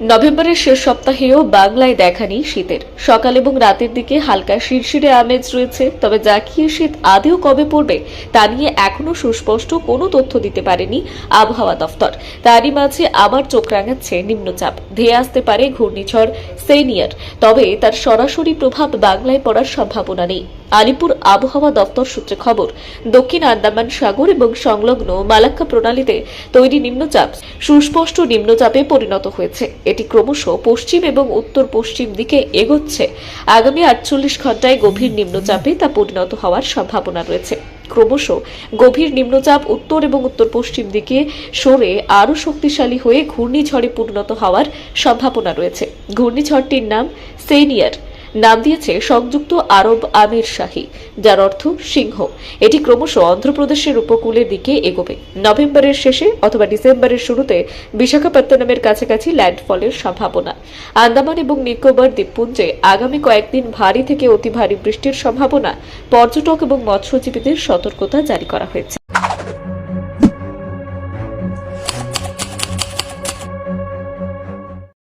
নভেম্বরের শেষ সপ্তাহেও বাংলায় দেখানি শীতের। সকাল এবং রাতের দিকে হালকা শিরশিরে আমেজ রয়েছে, তবে যা জাকিয়ে শীত, আদেও কবে পড়বে, তা নিয়ে এখনও সুস্পষ্ট কোনো তথ্য দিতে পারেনি আবহাওয়া দফতর। তারই মাঝে আবার চোখ রাঙাচ্ছে নিম্নচাপ। ধেয়ে আসতে পারে ঘূর্ণিঝড় সেনিয়ার, তবে তার সরাসরি প্রভাব বাংলায় পড়ার সম্ভাবনা নেই। আলিপুর আবহাওয়া দপ্তর সূত্রে খবর, দক্ষিণ আন্দামান সাগর এবং সংলগ্ন মালাক্কা প্রণালীতে তৈরি নিম্নচাপ সুস্পষ্ট নিম্নচাপে পরিণত হয়েছে। এটি ক্রমশ পশ্চিম এবং উত্তর পশ্চিম দিকে এগোচ্ছে। আগামী আটচল্লিশ ঘন্টায় গভীর নিম্নচাপে তা পরিণত হওয়ার সম্ভাবনা রয়েছে। ক্রমশ গভীর নিম্নচাপ উত্তর এবং উত্তর পশ্চিম দিকে সরে আরও শক্তিশালী হয়ে ঘূর্ণিঝড়ে পরিণত হওয়ার সম্ভাবনা রয়েছে। ঘূর্ণিঝড়টির নাম সেনিয়ার। নাম দিয়েছে সংযুক্ত আরব আমির শাহী, যার অর্থ সিংহ। এটি ক্রমশ অন্ধ্রপ্রদেশের উপকূলের দিকে এগোবে। নভেম্বরের শেষে অথবা ডিসেম্বরের শুরুতে বিশাখাপত্তনমের কাছাকাছি ল্যান্ডফলের সম্ভাবনা। আন্দামান এবং নিকোবর দ্বীপপুঞ্জে আগামী কয়েকদিন ভারী থেকে অতি ভারী বৃষ্টির সম্ভাবনা। পর্যটক এবং মৎস্যজীবীদের সতর্কতা জারি করা হয়েছে।